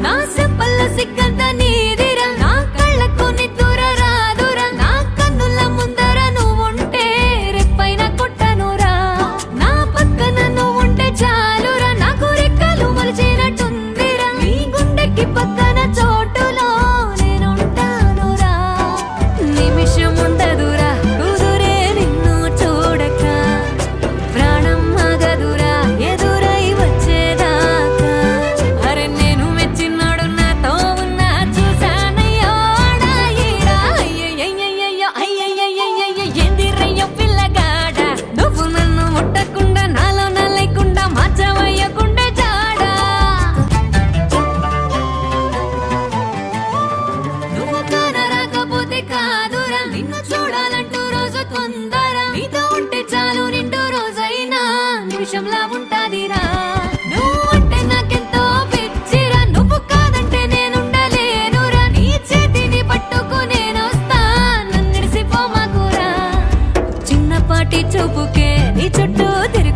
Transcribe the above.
நான் செப்பல்ல சிக்க నిన్ను చూడాలంటూ రోజు తొందర. నీతో ఉంటే చాలు నిండు రోజైనా. నిమిషంలా ఉంటాదిరా. నువ్వు నాకెంతో కాదంటే చేతిని చూపుకే నీ చుట్టూ తిరిగి